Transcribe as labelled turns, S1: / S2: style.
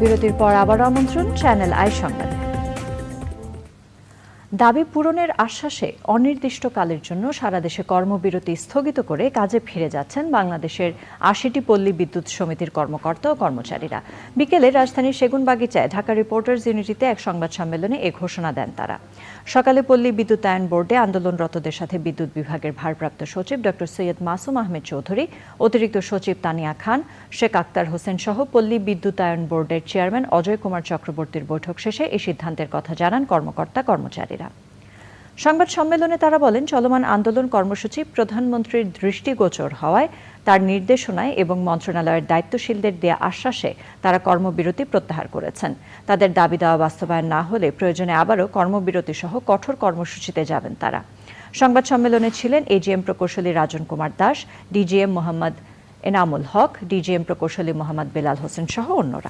S1: বিরতির পর আবার আমন্ত্রণ চ্যানেল আই সংবাদে। দাবি পূরণের আশ্বাসে অনির্দিষ্টকালের জন্য সারা দেশে কর্মবিরতি স্থগিত করে কাজে ফিরে যাচ্ছেন বাংলাদেশের আশিটি পল্লী বিদ্যুৎ সমিতির কর্মকর্তা ও কর্মচারীরা। বিকেলে রাজধানীর সেগুনবাগিচায় ঢাকা রিপোর্টার্স ইউনিটিতে এক সংবাদ সম্মেলনে এ ঘোষণা দেন তারা। সকালে পল্লী বিদ্যুতায়ন বোর্ডে আন্দোলনরতদের সাথে বিদ্যুৎ বিভাগের ভারপ্রাপ্ত সচিব ড সৈয়দ মাসুম আহমেদ চৌধুরী, অতিরিক্ত সচিব তানিয়া খান, শেখ আক্তার হোসেন সহ পল্লী বিদ্যুতায়ন বোর্ডের চেয়ারম্যান অজয় কুমার চক্রবর্তীর বৈঠক শেষে এই সিদ্ধান্তের কথা জানান কর্মকর্তা কর্মচারীরা। সংবাদ সম্মেলনে তারা বলেন, চলমান আন্দোলন কর্মসূচি প্রধানমন্ত্রীর দৃষ্টিগোচর হওয়ায় তার নির্দেশনায় এবং মন্ত্রণালয়ের দায়িত্বশীলদের দেয়া আশ্বাসে তারা কর্মবিরতি প্রত্যাহার করেছেন। তাদের দাবি দেওয়া বাস্তবায়ন না হলে প্রয়োজনে আবারও কর্মবিরতি সহ কঠোর কর্মসূচিতে যাবেন তারা। সংবাদ সম্মেলনে ছিলেন এজিএম প্রকৌশলী রাজন কুমার দাস ডিজিএম মোহাম্মদ এনামুল হক ডিজিএম প্রকৌশলী মোহাম্মদ বেলাল হোসেন সহ অন্যরা।